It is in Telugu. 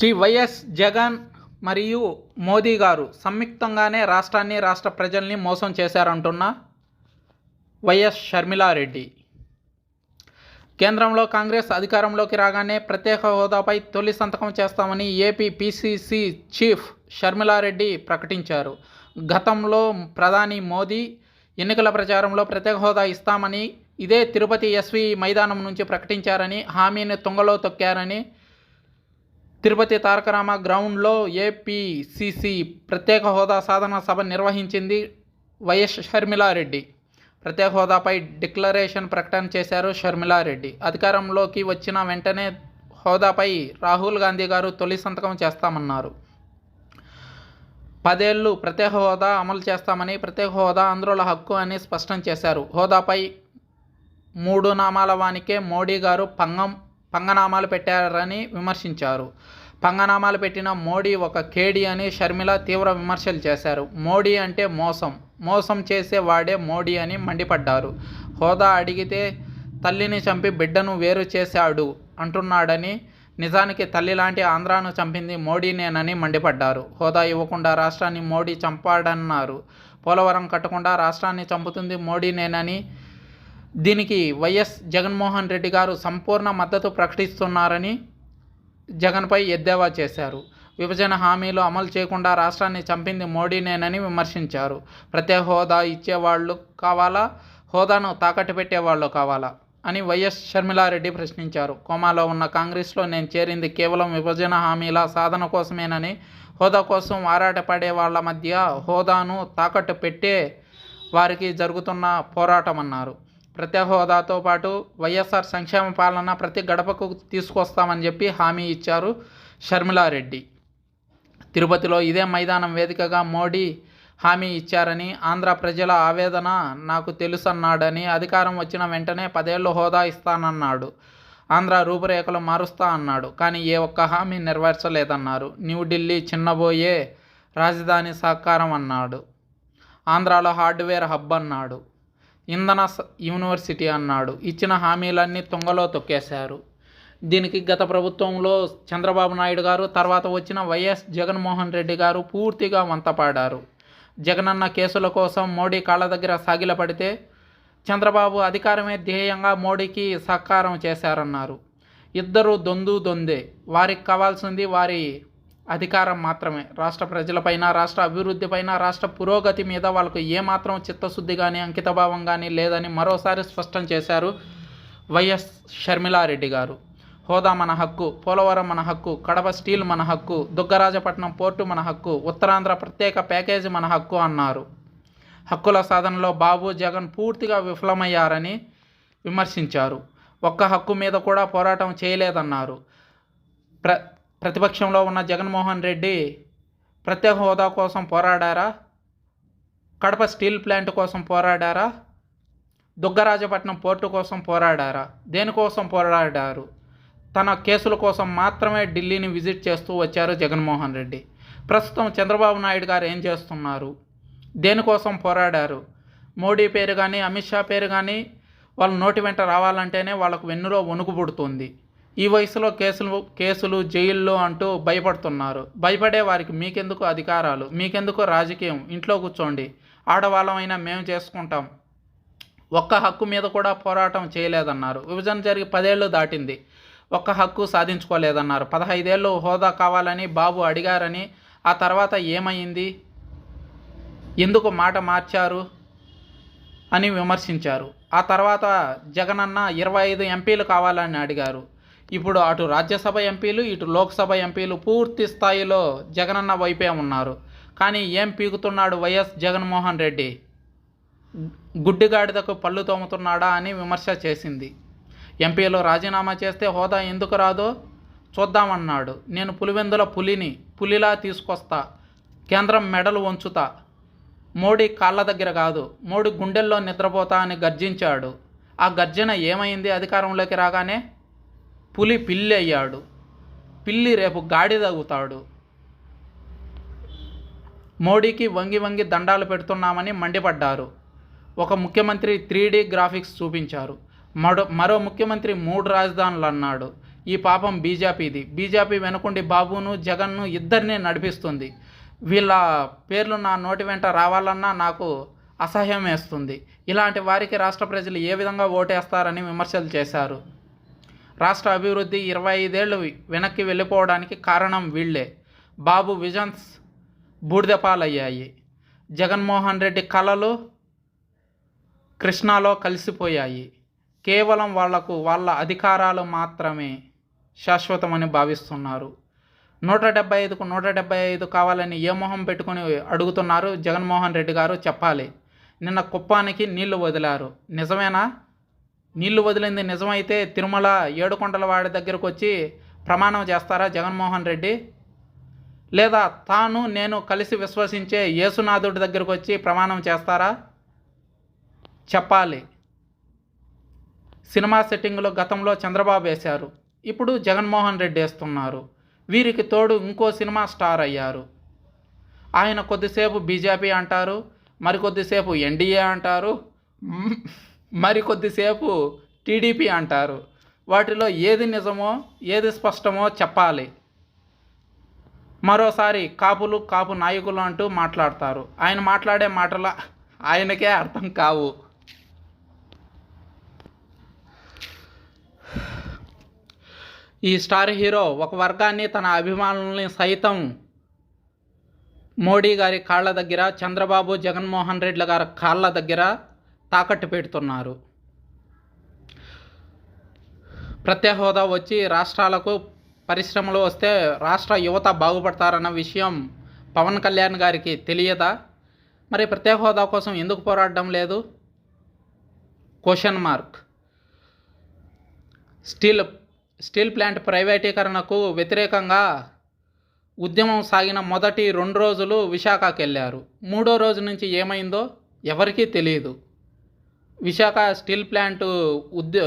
శ్రీ వైఎస్ జగన్ మరియు మోదీ గారు సంయుక్తంగానే రాష్ట్రాన్ని రాష్ట్ర ప్రజల్ని మోసం చేశారంటున్న వైఎస్ షర్మిలారెడ్డి. కేంద్రంలో కాంగ్రెస్ అధికారంలోకి రాగానే ప్రత్యేక హోదాపై తొలి సంతకం చేస్తామని ఏపీ పిసిసి చీఫ్ షర్మిలారెడ్డి ప్రకటించారు. గతంలో ప్రధాని మోదీ ఎన్నికల ప్రచారంలో ప్రత్యేక హోదా ఇస్తామని ఇదే తిరుపతి ఎస్వి మైదానం నుంచి ప్రకటించారని హామీని తుంగలో తొక్కారని తిరుపతి తారకరామ గ్రౌండ్లో ఏపీసీసీ ప్రత్యేక హోదా సాధన సభ నిర్వహించింది వైఎస్ షర్మిలారెడ్డి. ప్రత్యేక హోదాపై డిక్లరేషన్ ప్రకటన చేశారు షర్మిలారెడ్డి. అధికారంలోకి వచ్చిన వెంటనే హోదాపై రాహుల్ గాంధీ గారు తొలి సంతకం చేస్తామన్నారు. పదేళ్ళు ప్రత్యేక హోదా అమలు చేస్తామని ప్రత్యేక హోదా ఆంధ్రుల హక్కు అని స్పష్టం చేశారు. హోదాపై మూడు నామాల వానికే మోడీ గారు పంగం పంగనామాలు పెట్టారని విమర్శించారు. పంగనామాలు పెట్టిన మోడీ ఒక కేడీ అని షర్మిల తీవ్ర విమర్శలు చేశారు. మోడీ అంటే మోసం. మోసం చేసే వాడే మోడీ అని మండిపడ్డారు. హోదా అడిగితే తల్లిని చంపి బిడ్డను వేరు చేశాడు అంటున్నాడని నిజానికి తల్లి లాంటి ఆంధ్రాను చంపింది మోడీనేనని మండిపడ్డారు. హోదా ఇవ్వకుండా రాష్ట్రాన్ని మోడీ చంపాడన్నారు. పోలవరం కట్టకుండా రాష్ట్రాన్ని చంపుతుంది మోడీనేనని దీనికి వైఎస్ జగన్మోహన్ రెడ్డి గారు సంపూర్ణ మద్దతు ప్రకటిస్తున్నారని జగన్పై ఎద్దేవా చేశారు. విభజన హామీలు అమలు చేయకుండా రాష్ట్రాన్ని చంపింది మోడీనేనని విమర్శించారు. ప్రత్యేక హోదా ఇచ్చేవాళ్ళు కావాలా? హోదాను తాకట్టు పెట్టేవాళ్ళు కావాలా? అని వైఎస్ షర్మిలారెడ్డి ప్రశ్నించారు. కోమాలో ఉన్న కాంగ్రెస్లో నేను చేరింది కేవలం విభజన హామీల సాధన కోసమేనని హోదా కోసం ఆరాటపడే వాళ్ళ మధ్య హోదాను తాకట్టు పెట్టే వారికి జరుగుతున్న పోరాటం అన్నారు ప్రత్యేక హోదాతో పాటు వైఎస్ఆర్ సంక్షేమ పాలన ప్రతి గడపకు తీసుకొస్తామని చెప్పి హామీ ఇచ్చారు షర్మిలారెడ్డి. తిరుపతిలో ఇదే మైదానం వేదికగా మోడీ హామీ ఇచ్చారని ఆంధ్ర ప్రజల ఆవేదన నాకు తెలుసన్నాడని అధికారం వచ్చిన వెంటనే పదేళ్ళు హోదా ఇస్తానన్నాడు. ఆంధ్ర రూపురేఖలు మారుస్తా అన్నాడు. కానీ ఏ ఒక్క హామీ నెరవేర్చలేదన్నారు. న్యూఢిల్లీ చిన్నబోయే రాజధాని సహకారం అన్నాడు. ఆంధ్రాలో హార్డ్వేర్ హబ్ అన్నాడు. ఇంధన యూనివర్సిటీ అన్నాడు. ఇచ్చిన హామీలన్నీ తుంగలో తొక్కేశారు. దీనికి గత ప్రభుత్వంలో చంద్రబాబు నాయుడు గారు తర్వాత వచ్చిన వైఎస్ జగన్మోహన్ రెడ్డి గారు పూర్తిగా వంతపాడారు. జగనన్న కేసుల కోసం మోడీ కాళ్ళ దగ్గర సాగిలపడితే చంద్రబాబు అధికారమే ధ్యేయంగా మోడీకి సహకారం చేశారన్నారు. ఇద్దరు దొందు దొందే. వారికి కావాల్సింది వారి అధికారం మాత్రమే. రాష్ట్ర ప్రజలపైన రాష్ట్ర అభివృద్ధిపైన రాష్ట్ర పురోగతి మీద వాళ్ళకు ఏమాత్రం చిత్తశుద్ధి కానీ అంకితభావం కానీ లేదని మరోసారి స్పష్టం చేశారు వైఎస్ షర్మిలారెడ్డి గారు. హోదా మన హక్కు పోలవరం మన హక్కు కడప స్టీల్ మన హక్కు దుగ్గరాజపట్నం పోర్టు మన హక్కు ఉత్తరాంధ్ర ప్రత్యేక ప్యాకేజీ మన హక్కు అన్నారు. హక్కుల సాధనలో బాబు జగన్ పూర్తిగా విఫలమయ్యారని విమర్శించారు. ఒక్క హక్కు మీద కూడా పోరాటం చేయలేదన్నారు. ప్ర ప్రతిపక్షంలో ఉన్న జగన్మోహన్ రెడ్డి ప్రత్యేక హోదా కోసం పోరాడారా? కడప స్టీల్ ప్లాంట్ కోసం పోరాడారా? దుగ్గరాజపట్నం పోర్టు కోసం పోరాడారా? దేనికోసం పోరాడారు? తన కేసుల కోసం మాత్రమే ఢిల్లీని విజిట్ చేస్తూ వచ్చారు జగన్మోహన్ రెడ్డి. ప్రస్తుతం చంద్రబాబు నాయుడు గారు ఏం చేస్తున్నారు? దేనికోసం పోరాడారు? మోడీ పేరు కానీ అమిత్ షా పేరు కానీ వాళ్ళ నోటి వెంట రావాలంటేనే వాళ్ళకు వెన్నులో వణుకు పుడుతుంది. ఈ వయసులో కేసులు కేసులు జైల్లో అంటూ భయపడుతున్నారు. భయపడే వారికి మీకెందుకు అధికారాలు? మీకెందుకు రాజకీయం? ఇంట్లో కూర్చోండి. ఆడవాళ్ళమైనా మేము చేసుకుంటాం. ఒక్క హక్కు మీద కూడా పోరాటం చేయలేదన్నారు. విభజన జరిగి పదేళ్ళు దాటింది. ఒక్క హక్కు సాధించుకోలేదన్నారు. పదహైదేళ్ళు హోదా కావాలని బాబు అడిగారని ఆ తర్వాత ఏమైంది? ఎందుకు మాట మార్చారు? అని విమర్శించారు. ఆ తర్వాత జగనన్న ఇరవై ఐదు ఎంపీలు కావాలని అడిగారు. ఇప్పుడు అటు రాజ్యసభ ఎంపీలు ఇటు లోక్సభ ఎంపీలు పూర్తి స్థాయిలో జగనన్న వైపే ఉన్నారు. కానీ ఏం పీకుతున్నాడు వైఎస్ జగన్మోహన్ రెడ్డి? గుడ్డిగాడిదకు పళ్ళు తోముతున్నాడా అని విమర్శ చేసింది. ఎంపీలు రాజీనామా చేస్తే హోదా ఎందుకు రాదో చూద్దామన్నాడు. నేను పులివెందుల పులిని పులిలా తీసుకొస్తా కేంద్రం మెడలు వంచుతా. మోడీ కాళ్ళ దగ్గర కాదు మోడీ గుండెల్లో నిద్రపోతా అని గర్జించాడు. ఆ గర్జన ఏమైంది అధికారంలోకి రాగానే? పులి పిల్లి అయ్యాడు. పిల్లి రేపు గాడి తగుతాడు. మోడీకి వంగి వంగి దండాలు పెడుతున్నామని మండిపడ్డారు. ఒక ముఖ్యమంత్రి త్రీ గ్రాఫిక్స్ చూపించారు. మరో మరో ముఖ్యమంత్రి మూడు రాజధానులు అన్నాడు. ఈ పాపం బీజేపీది. బీజేపీ వెనుకుండి బాబును జగన్ను ఇద్దరిని నడిపిస్తుంది. వీళ్ళ పేర్లు నా నోటి వెంట రావాలన్నా నాకు అసహ్యం వేస్తుంది. ఇలాంటి వారికి రాష్ట్ర ప్రజలు ఏ విధంగా ఓటేస్తారని విమర్శలు చేశారు. రాష్ట్ర అభివృద్ధి ఇరవై ఐదేళ్ళు వెనక్కి వెళ్ళిపోవడానికి కారణం వీళ్ళే. బాబు విజన్స్ బూడిదపాలయ్యాయి. జగన్మోహన్ రెడ్డి కళలు కృష్ణాలో కలిసిపోయాయి. కేవలం వాళ్ళకు వాళ్ళ అధికారాలు మాత్రమే శాశ్వతమని భావిస్తున్నారు. నూట డెబ్బై ఐదుకు నూట డెబ్బై ఐదు కావాలని ఏ మొహం పెట్టుకుని అడుగుతున్నారు జగన్మోహన్ రెడ్డి గారు చెప్పాలి. నిన్న కుప్పానికి నీళ్ళు వదిలారు. నిజమేనా? నీళ్ళు వదిలింది నిజమైతే తిరుమల ఏడుకొండల వాడి దగ్గరకు వచ్చి ప్రమాణం చేస్తారా జగన్మోహన్ రెడ్డి? లేదా తాను నేను కలిసి విశ్వసించే యేసునాథుడి దగ్గరకు వచ్చి ప్రమాణం చేస్తారా? చెప్పాలి. సినిమా సెట్టింగ్లో గతంలో చంద్రబాబు వేశారు. ఇప్పుడు జగన్మోహన్ రెడ్డి వేస్తున్నారు. వీరికి తోడు ఇంకో సినిమా స్టార్ అయ్యారు. ఆయన కొద్దిసేపు బీజేపీ అంటారు మరికొద్దిసేపు ఎన్డీఏ అంటారు. మరికొద్దిసేపు టీడీపీ అంటారు. వాటిలో ఏది నిజమో ఏది స్పష్టమో చెప్పాలి. మరోసారి కాపులు కాపు నాయకులు అంటూ మాట్లాడతారు. ఆయన మాట్లాడే మాటలు ఆయనకే అర్థం కావు. ఈ స్టార్ హీరో ఒక వర్గాన్ని తన అభిమానుల్ని సైతం మోడీ గారి కాళ్ళ దగ్గర చంద్రబాబు జగన్మోహన్ రెడ్డి గారి కాళ్ళ దగ్గర తాకట్టు పెడుతున్నారు. ప్రత్యేక హోదా వచ్చి రాష్ట్రాలకు పరిశ్రమలు వస్తే రాష్ట్ర యువత బాగుపడతారన్న విషయం పవన్ కళ్యాణ్ గారికి తెలియదా? మరి ప్రత్యేక హోదా కోసం ఎందుకు పోరాడడం లేదు? Question mark steel steel plant ప్రైవేటీకరణకు వ్యతిరేకంగా ఉద్యమం సాగిన మొదటి రెండు రోజులు విశాఖకి వెళ్ళారు మూడో రోజు నుంచి ఏమైందో ఎవరికీ తెలియదు విశాఖ స్టీల్ ప్లాంటు ఉద్యో